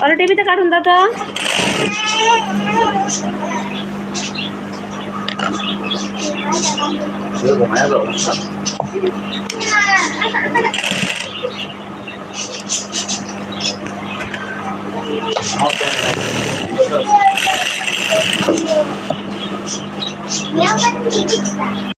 पलटे बी तर काढून जात Yeah,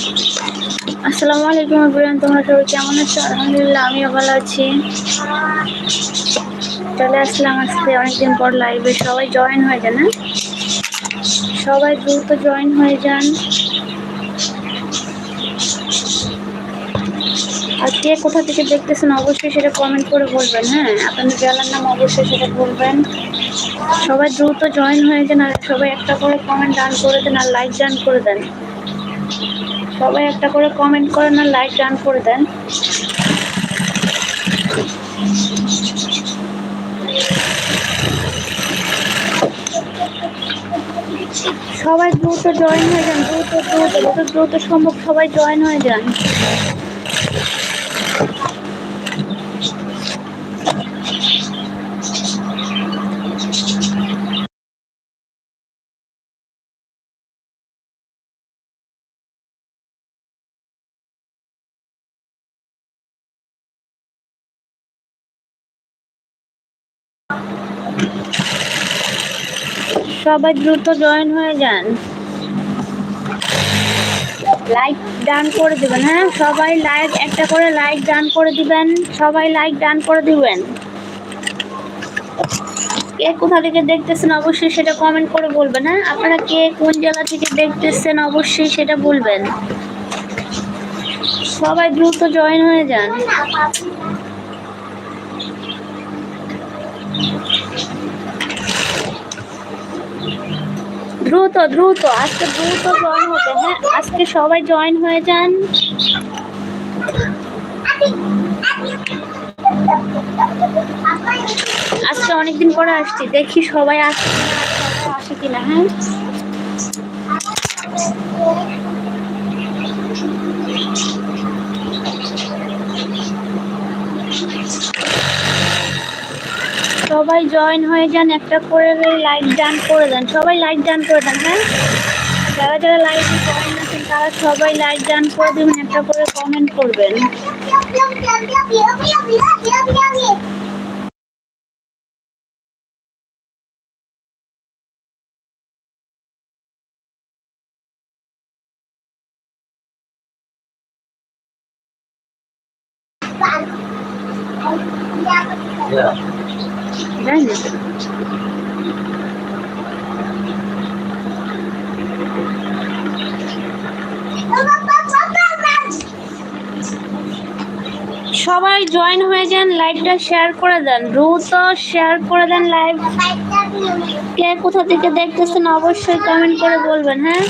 আসসালামু আলাইকুম এভরিওয়ান, তোমরা সবাই কেমন আছো? আলহামদুলিল্লাহ, আমিও ভালো আছি। চলে আসলাম আজকে অনেকদিন পর লাইভে সবাই জয়েন হয়ে যান হ্যাঁ? সবাই দ্রুত জয়েন হয়ে যান। আর কে কোথা থেকে দেখতেছেন, অবশ্যই সেটা কমেন্ট করে বলবেন হ্যাঁ? আপনাদের জেলার নাম অবশ্যই সেটা বলবেন। সবাই দ্রুত জয়েন হয়ে যান আর সবাই একটা করে কমেন্ট ডান করে দেন আর লাইক ডান করে দেন। সবাই একটা করে কমেন্ট করেন আর লাইক রান করে দেন। সবাই দ্রুত জয়েন হয়ে যান, দ্রুত দ্রুত দ্রুত সম্ভব সবাই জয়েন হয়ে যান। সবাই দ্রুত জয়েন হয়ে যান। লাইক ডান করে দিবেন হ্যাঁ? সবাই লাইক একটা করে লাইক ডান করে দিবেন। সবাই লাইক ডান করে দিবেন। কে কোথা থেকে দেখতেছেন অবশ্যই সেটা কমেন্ট করে বলবেন হ্যাঁ? আপনারা কে কোন জেলা থেকে দেখতেছেন অবশ্যই সেটা বলবেন। সবাই দ্রুত জয়েন হয়ে যান। দ্রুত দ্রুত, আজকে দ্রুত জয়েন হবে হ্যাঁ? আজকে সবাই জয়েন হয়ে যান। আজকে অনেকদিন পরে আসছি, দেখি সবাই আসছে আসে কিনা হ্যাঁ? সবাই জয়েন হয়ে যান একটা করে লাইক ডান করে দেন। সবাই লাইক ডান করে দেন হ্যাঁ? যারা যারা লাইভে জয়েন আছেন তারা সবাই লাইক ডান করে দেবেন একটা করে কমেন্ট করবেন। 야, জানি না সবাই হয়ে লাইভটা শেয়ার করে দেন। দ্রুত শেয়ার করে দেন লাইভ কে কোথা থেকে দেখতেছেন, অবশ্যই কমেন্ট করে বলবেন হ্যাঁ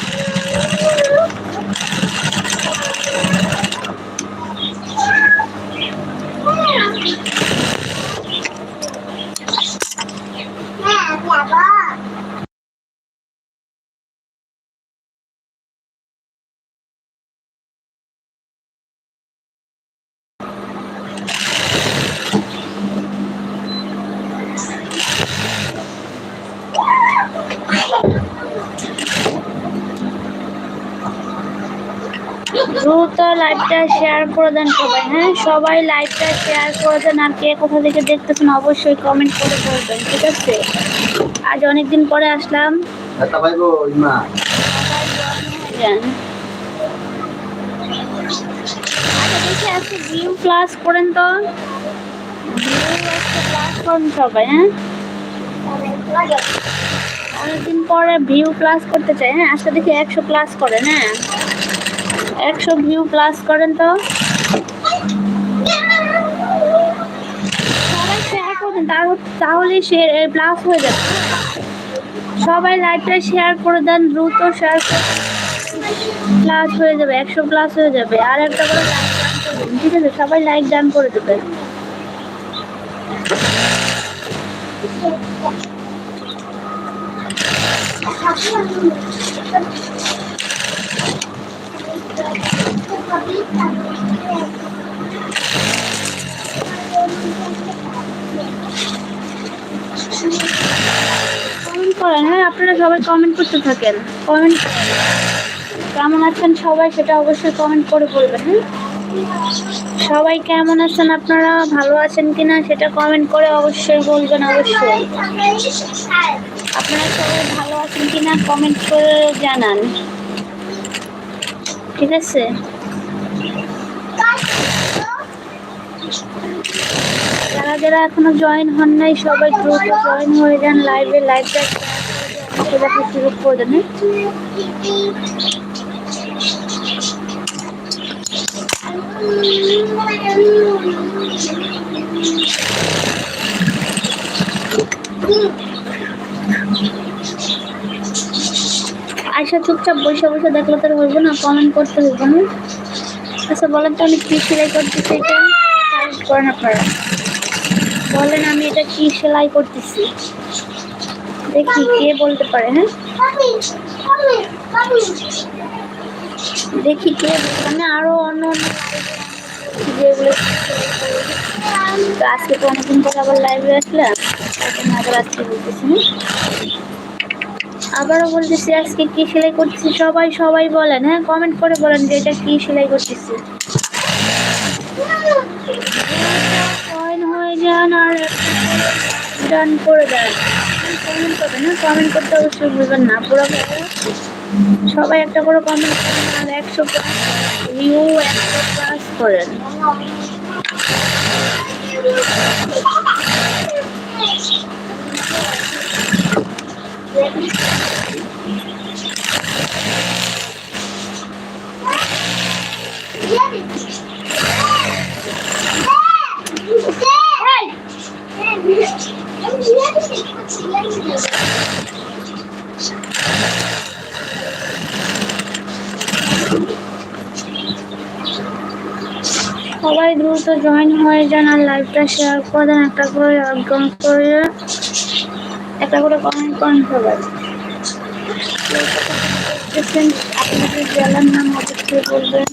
দ্রুত লাইভটা শেয়ার করে দেন সবাই হ্যাঁ? সবাই লাইভটা শেয়ার করে দেন আর কে কোথা থেকে দেখতেছেন অবশ্যই কমেন্ট করে বলবেন ঠিক আছে? আজ অনেকদিন পরে আসলাম। আচ্ছা, দেখি ভিউ করেন তো। হ্যাঁ? পরে ভিউ করতে হ্যাঁ? দেখি একশো ক্লাস করেন হ্যাঁ? একশো ভিউ প্লাস করেন তো। শেয়ার তাহলে তাহলে প্লাস হয়ে যাবে। সবাই লাইভটা শেয়ার করে দেন, দ্রুত শেয়ার প্লাস হয়ে যাবে, একশো প্লাস হয়ে যাবে। আর একটা করে ঠিক আছে? সবাই লাইক ডান করে দেবেন কমেন্ট করেন হ্যাঁ আপনারা সবাই কমেন্ট করতে থাকেন। কমেন্ট কেমন আছেন সবাই সেটা অবশ্যই কমেন্ট করে বলবেন হ্যাঁ? সবাই কেমন আছেন আপনারা? ভালো আছেন কিনা সেটা কমেন্ট করে অবশ্যই বলবেন, অবশ্যই। আপনারা সবাই ভালো আছেন কিনা কমেন্ট করে জানান। ঠিক আছে? যারা যারা এখনও জয়েন হন নাই, সবাই দ্রুত জয়েন হয়ে যান লাইভে লাইভটা শুরু করে দেন? আয়সা চুপচাপ বসে বসে দেখলে তো হইব না কমেন্ট করতে হইব না আচ্ছা বলেন তো, আমি কি সেলাই করতেছি এটা বলেন আমি এটা কি সেলাই করতেছি? দেখি কে বলতে পারে হ্যাঁ? দেখি কে মানে আরও অন্য অন্য যেগুলো আজকে তো অনেকদিন পর আবার লাইভে আসলাম। এখন আবার আজকে বলতেছি হ্যাঁ? আবারও বলতেছি, আজকে কি সেলাই করতেছি? সবাই সবাই বলেন হ্যাঁ কমেন্ট করে বলেন যে এটা কি সেলাই করতেছি। যান আর ডান করে হ্যাঁ কমেন্ট করতে না। সবাই একটা করে কমেন্ট করেন আর একশো ভিউ একশো প্লাস করেন। সবাই দ্রুত জয়েন হয়ে যান আর লাইভটা শেয়ার করে দেন। একটা করে একদম করে, একটা করে বলবেন?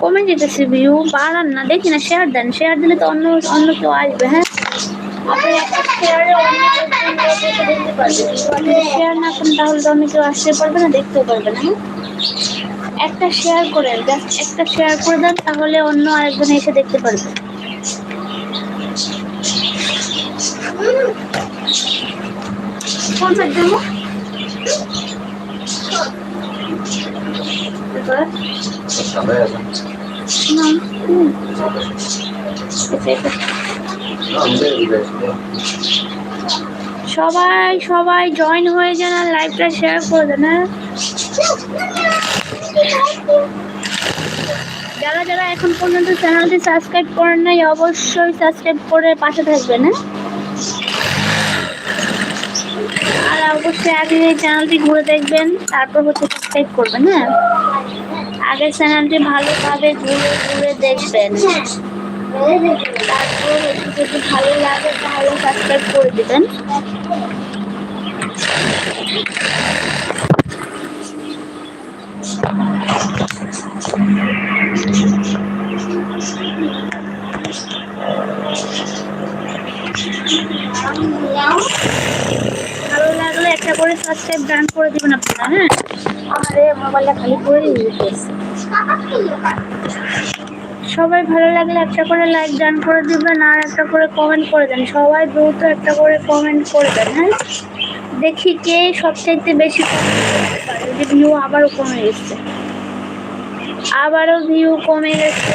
কমে যেতেছে ভিউ, বাড়ান না। দেখি না শেয়ার দেন। শেয়ার দিলে তো অন্য অন্য কেউ আসবে হ্যাঁ? একটা শেয়ারে না করেন পারবে না, দেখতেও হ্যাঁ? একটা শেয়ার একটা শেয়ার করে দেন, তাহলে অন্য আরেকজন এসে দেখতে পারবে। সবাই সবাই জয়েন হয়ে যান আর লাইভটা শেয়ার করে দেন হ্যাঁ? যারা যারা এখন পর্যন্ত চ্যানেলটি সাবস্ক্রাইব করেন নাই, অবশ্যই সাবস্ক্রাইব করে পাশে থাকবেন হ্যাঁ? আর অবশ্যই আগে এই চ্যানেলটি ঘুরে দেখবেন, তারপর হচ্ছে সাবস্ক্রাইব করবেন হ্যাঁ? আগে চ্যানেলটি ভালোভাবে ঘুরে ঘুরে দেখবেন। তারপর যদি ভালো লাগে, তাহলে সাবস্ক্রাইব করে দেবেন। লাগলে একটা করে সাবস্ক্রাইব ডান করে দিবেন আপনারা হ্যাঁ? আরে মোবাইলটা খালি করে সবাই ভালো লাগলে একটা করে লাইক ডান করে দিবেন আর একটা করে কমেন্ট করে দেন। সবাই দ্রুত একটা করে কমেন্ট করে দেন হ্যাঁ? দেখি কে সবচাইতে বেশি কমেন্ট করতে পারে। যে ভিউ আবারও কমে গেছে। আবারও ভিউ কমে গেছে।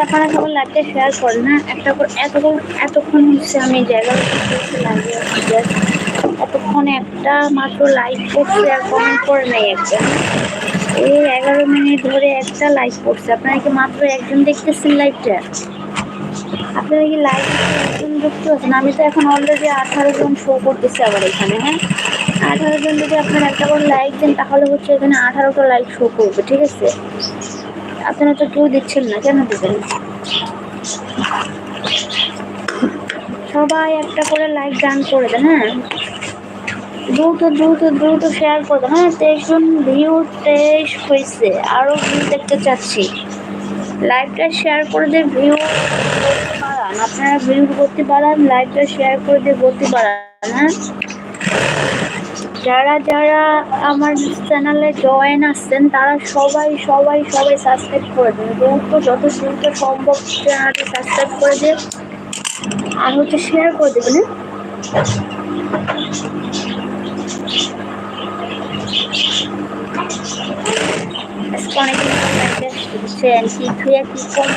আপনারা সবাই লাইভটা শেয়ার করেন না, একটা এতক্ষণ এতক্ষণ হচ্ছে আমি জায়গা just একটা মাত্র লাইক করছে আর কমেন্ট করে নাই একটা এই এগারো মিনিট ধরে একটা লাইক করছে। আপনারা কি মাত্র একজন দেখতেছেন লাইভটা আপনারা কি লাইভ যুক্ত আছেন, আমি তো এখন অলরেডি আঠারো জন শো করতেছি আবার এখানে হ্যাঁ? আঠারো জন যদি আপনারা একটা করে লাইক দেন, তাহলে হচ্ছে এখানে আঠারোটা লাইক শো করবে, ঠিক আছে? আপনারা তো কেউ দিচ্ছেন না, কেন দেবেন? সবাই একটা করে লাইক ডান করে দেন হ্যাঁ? দ্রুত দ্রুত দ্রুত শেয়ার করে দেন হ্যাঁ? তেইশ জন ভিউ তেইশ হয়েছে আরও ভিউ দেখতে চাচ্ছি। লাইভটা শেয়ার করে দিয়ে ভিউ বাড়ান আপনারা ভিউ করতে বাড়ান লাইভটা শেয়ার করে দিয়ে গতি বাড়ান হ্যাঁ? যারা যারা আমার চ্যানেলে জয়েন আসছেন তারা সবাই সবাই সবাই সাবস্ক্রাইব করে দিন। দ্রুত যত দ্রুত সম্ভব চ্যানেলটি সাবস্ক্রাইব করে দিয়ে আর হচ্ছে শেয়ার করে দেবেন হ্যাঁ? অনেকদিন কি কম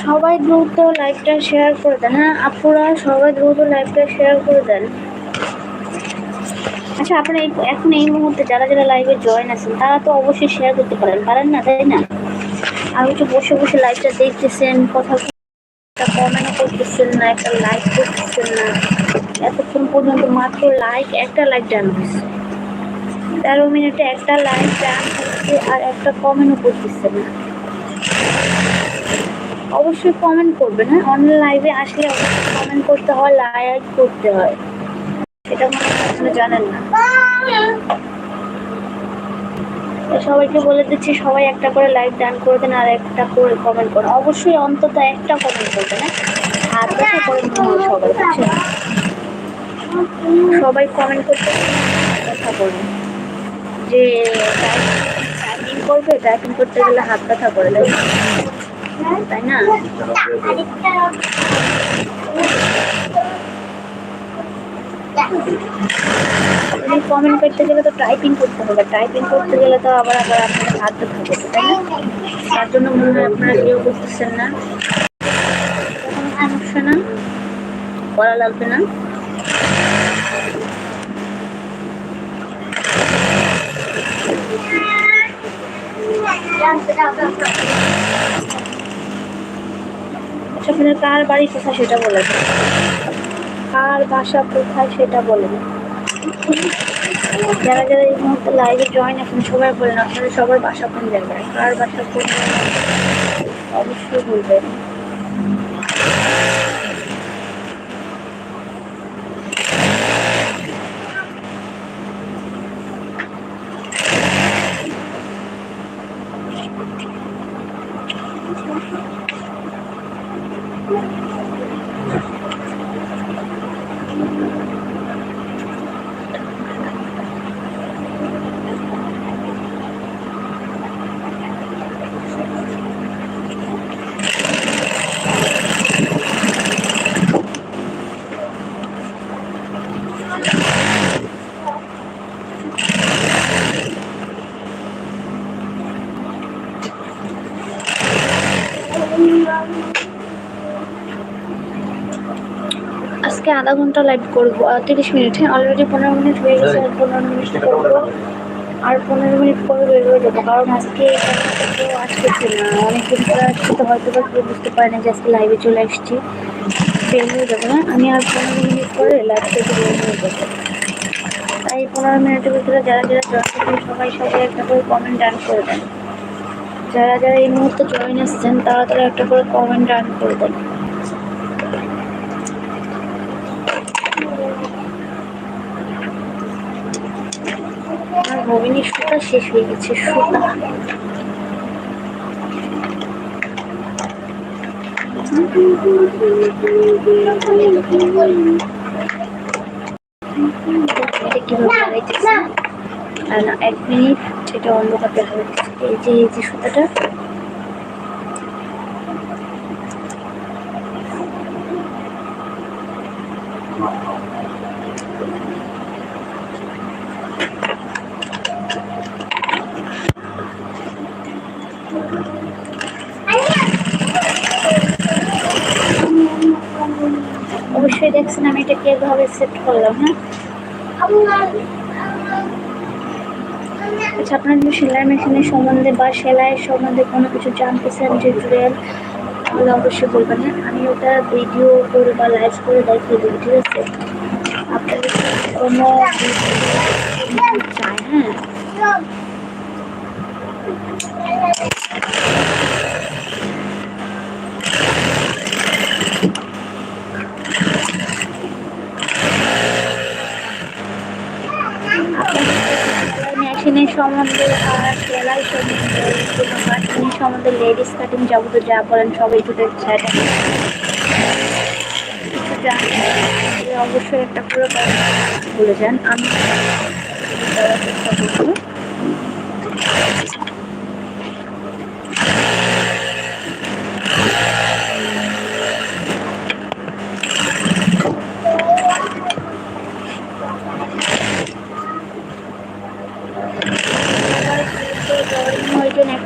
সবাই দ্রুত লাইভটা শেয়ার করে দেন। হ্যাঁ আপুরা সবাই দ্রুত লাইভটা শেয়ার করে দেন। আচ্ছা আপনারা এই এখন এই মুহূর্তে যারা যারা লাইভে জয়েন আছেন, তারা তো অবশ্যই শেয়ার করতে পারেন। পারেন না, তাই না? আর হচ্ছে বসে বসে লাইভটা দেখতেছেন, কথা একটা কমেন্ট করতেছেন না, একটা লাইক করতেছেন না। এতক্ষণ পর্যন্ত মাত্র লাইক একটা লাইক ডান হয়েছে। তেরো মিনিটে একটা লাইক ডান হচ্ছে আর একটা কমেন্টও করতেছেন না। অবশ্যই কমেন্ট করবেন হ্যাঁ? অনলাইন লাইভে আসলে কমেন্ট করতে হয় লাইক করতে হয়। এটা মনে জানেন না। সবাইকে বলে দিচ্ছি, সবাই একটা করে লাইক ডান করে দেন আর একটা করে কমেন্ট করুন। অবশ্যই অন্তত একটা কমেন্ট করবেন হ্যাঁ? আর দেখা করে সবাই সবাই কমেন্ট করতে কথা বলুন। যে টাইপিং করবে টাইপিং করতে গেলে হাত ব্যথা করে দেবে তাই না কমেন্ট করতে গেলে তো টাইপিং করতে হবে। টাইপিং করতে গেলে তো আবার আবার আপনার হাত ব্যথা করবে তাই তার জন্য মনে হয় আপনারা কেউ করতেছেন না। সমস্যা না। করা লাগবে না। আচ্ছা আপনার কার বাড়ি, কোথায় সেটা বলে কার বাসা কোথায় সেটা বলেন যারা যারা এই মুহূর্তে লাইভে জয়েন এখন সবাই বলে না আপনাদের সবার বাসা কোন জায়গায়, কার বাসা কোন অবশ্যই বলবেন Thank you. Thank you. আধা ঘণ্টা লাইভ করব তিরিশ মিনিট। হ্যাঁ অলরেডি পনেরো মিনিট হয়ে গেছে, আর পনেরো মিনিট করব। আর পনেরো মিনিট পরে বের হয়ে যাব, কারণ আজকে কেউ আসতেছে না। অনেকদিন পরে আসছে তো হয়তো বা কেউ বুঝতে পারে না যে আজকে লাইভে চলে আসছি। বের হয়ে যাব না। আমি আর পনেরো মিনিট পরে লাইভ থেকে বের হয়ে যাব। তাই পনেরো মিনিটের ভিতরে যারা যারা জয়েন সবাই সবাই একটা করে কমেন্ট ডান করে দেন। যারা যারা এই মুহূর্তে জয়েন আসছেন তারা তারা একটা করে কমেন্ট ডান করে দেন। রবিনীর সুতা শেষ হয়ে গেছে, সুতা। এক মিনিট, এটা অন্ধকার দেখা যাচ্ছে। এই যে এই যে সুতাটা অবশ্যই দেখছেন আমি এটা কীভাবে সেট করলাম হ্যাঁ? আচ্ছা আপনার যদি সেলাই মেশিনের সম্বন্ধে বা সেলাইয়ের সম্বন্ধে কোনো কিছু জানতে চান, যে টিউটোরিয়াল তাহলে অবশ্যই বলবেন হ্যাঁ? আমি ওটা ভিডিও করে বা লাইভ করে দেখিয়ে দেবো, ঠিক আছে? আপনার যদি কোনো চাই হ্যাঁ? মেশিনের সম্বন্ধে আর সেলাই সম্বন্ধে কাটিং সম্বন্ধে লেডিস কাটিং যাবতীয় যা বলেন সব ছেড়ে কিছু অবশ্যই একটা comment বলে যান। আমি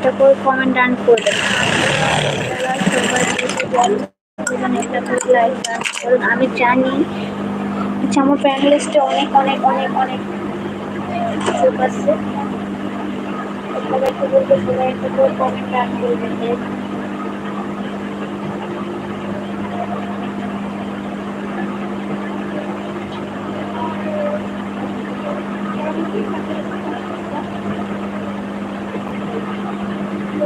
একটা করে কমেন্ট ডান করবেন একটা আমি জানি আমার প্যানেলিস্টে অনেক অনেক অনেক অনেক লোক আছে। সবাইকে বলব, সবাই একটা করে কমেন্ট ডান করবেন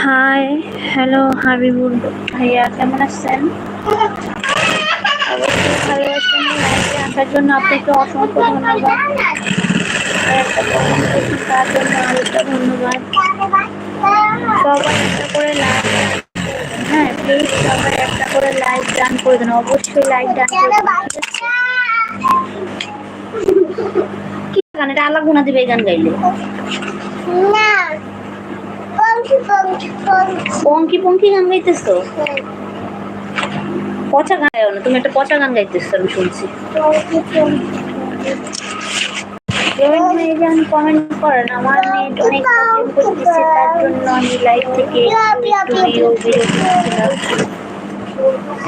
হাই হ্যালো হাবিবুল ভাইয়া কেমন আছেন? ভালো আছেন লাইভে আসার জন্য আপনাকে অসংখ্য ধন্যবাদ। তার জন্য আরেকটা ধন্যবাদ। সবাই একটা করে লাইভ হ্যাঁ প্লিজ সবাই একটা করে লাইভ ডান করে দেন। অবশ্যই লাইভ ডান করে দেন কি গান? এটা আলাদা গুণা দিবে গান গাইলে। না। পঙ্কি পঙ্কি গান গাইতেছো? পচা গান গাইও না, তুমি একটা পচা গান গাইতেছো, আমি শুনছি। হয়ে কমেন্ট করেন আমার নেট অনেক জন্য আমি লাইভ থেকে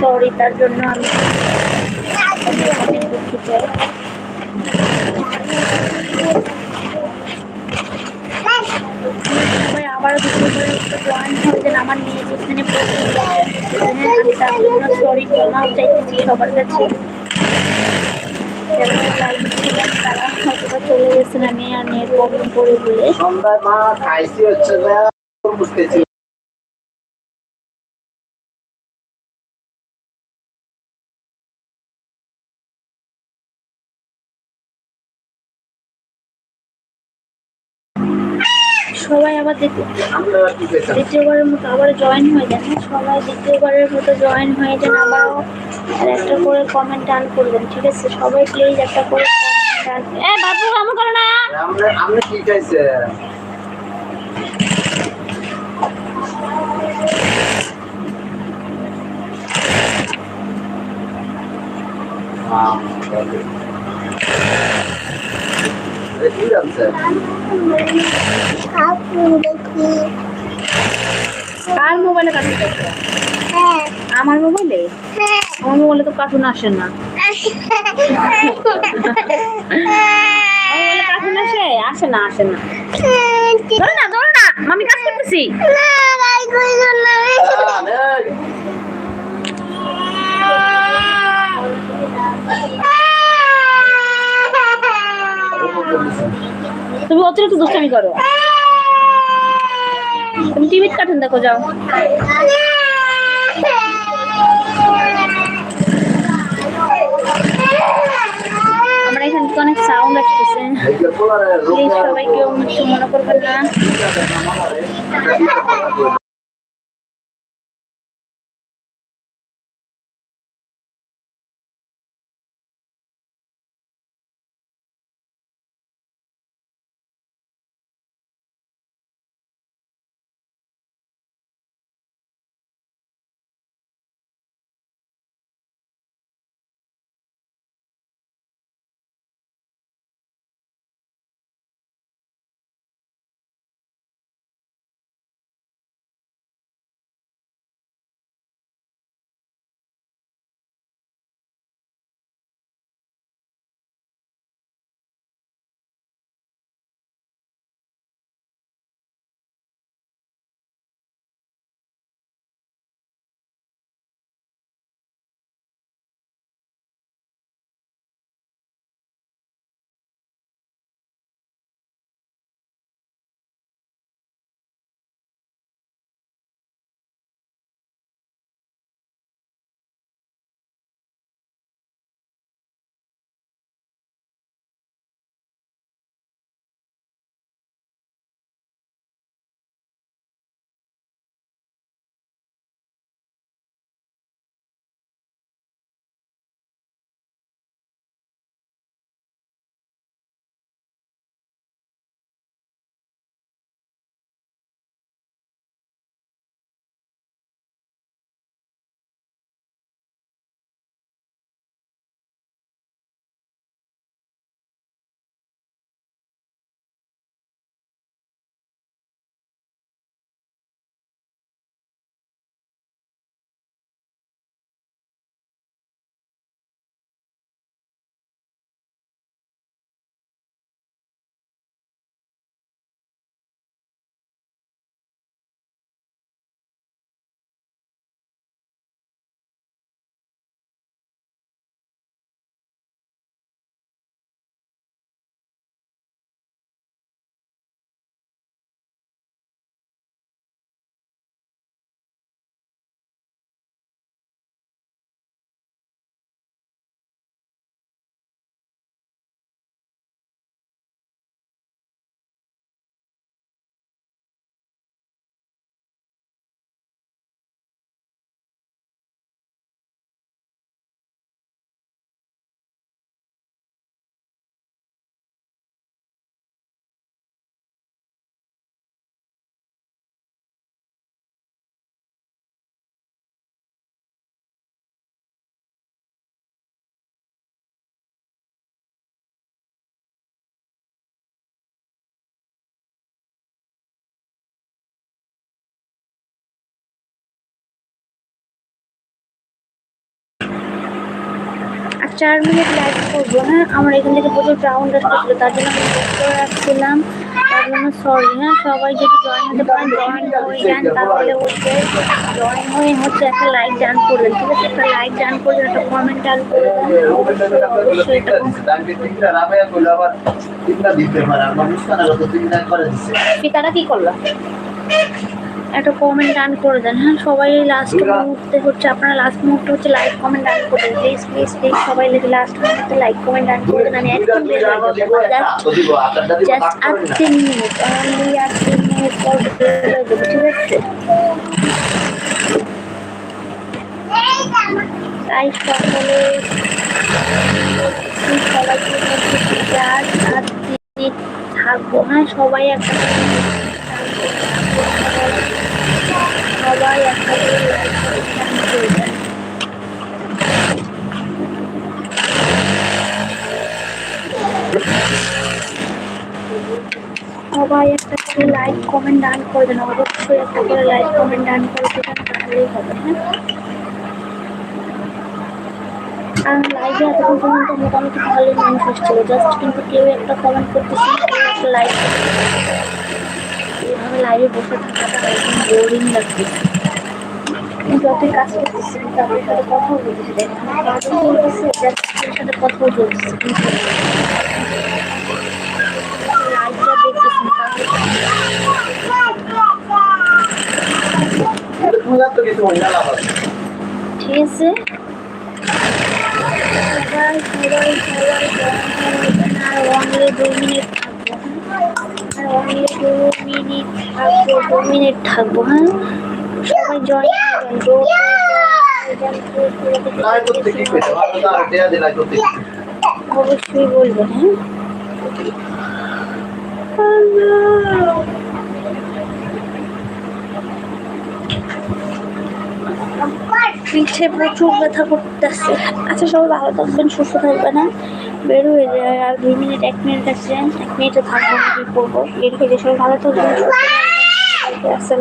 সরি তার জন্য আমি সবাই আবার দুটো করে জয়েন হয়ে আমার মেয়ে যেখানে আমি তার জন্য সরি সবার কাছে তারা হয়তো চলে গেছেন আর মেয়ের প্রবলেম করে বলে। সবাই আবার দ্বিতীয়বারের মতো আবার জয়েন হয়ে যান? সবাই দ্বিতীয়বারের মতো জয়েন হয়ে যান আবারও আর একটা করে কমেন্ট ডান করবেন ঠিক আছে? সবাই প্লিজ একটা করে এ বাবু কাম করো না! আমরা আমরা কি খাইছে কি আছে কাপড় দেখি কার মোবাইলে কার্টুন হ্যাঁ আমার মোবাইলে হ্যাঁ আমার মোবাইলে তো কার্টুন আসে না। কার্টুন আসে? আসে না আসে না। ধরো না ধরো না। আমি কাজ করতেছি। নেই। তুমি অতিরিক্ত দুষ্টামি করো। তুমি টিভির কার্টুন দেখো, যাও। আমার এখান থেকে অনেক সাউন্ড আসতেছে। সবাই কেউ মনে করবেন না। চার মিনিট লাইভ করব হ্যাঁ? আমার এখান থেকে প্রচুর সাউন্ড আসতেছিল তার জন্য আমি মিউট করে রাখছিলাম। তার জন্য সরি হ্যাঁ? সবাই যদি জয়েন হতে পারেন জয়েন হয়ে যান তাহলে হচ্ছে জয়েন হয়ে হচ্ছে একটা লাইক ডান করবেন ঠিক আছে? একটা লাইক ডান করবেন একটা কমেন্ট ডান করবেন অবশ্যই এটা পিতারা কি করল? একটা কমেন্ট ডান করে দেন। হ্যাঁ সবাই লাস্ট মুহূর্তে হচ্ছে আপনারা লাস্ট মুহূর্তে হচ্ছে লাইক কমেন্ট ডান করে দেন। প্লিজ প্লিজ প্লিজ সবাই লাস্ট মুহূর্তে লাইক কমেন্ট ডান করে দেন। আমি একদম বের হয়ে যাব। জাস্ট আর তিন মিনিট অনলি আর তিন মিনিট পর ঠিক আছে? তাই সকলে মিনিট থাকব। হ্যাঁ সবাই একটা করে থাকব, সবাই একটা করে লাইক কমেন্ট ডান করে দেন। অবশ্যই একটা করে লাইক কমেন্ট ডান করে দেবেন, তাহলেই হবে হ্যাঁ? আর লাইভে মোটামুটি ভালোই মানুষ হচ্ছিল জাস্ট কিন্তু কেউ একটা কমেন্ট করতেছে একটা লাইক লাইভে বসে থাকাটা একদম বোরিং লাগতেছে আমি যতই কাজ করতেছি কিন্তু আপনার সাথে কথাও বলতেছি দেখেন কাজও চলতেছে আপনার সাথে কথাও চলতেছে কিন্তু লাইভটা দেখতেছেন ঠিক আছে সবাই সবাই সবাই আর অনলি দুই মিনিট হ্যাঁ দু মিনিট থাকব দু মিনিট থাকব হ্যাঁ সবাই জয়েন অবশ্যই বলবেন হ্যাঁ পিঠে প্রচুর ব্যথা করতেছে। আচ্ছা সবাই ভালো থাকবেন, সুস্থ থাকবে না বের হয়ে যায় আর দুই মিনিট, এক মিনিট আসছেন এক মিনিটে থাকব কি করব? বের হয়ে যায় সবাই ভালো থাকবেন, সুস্থ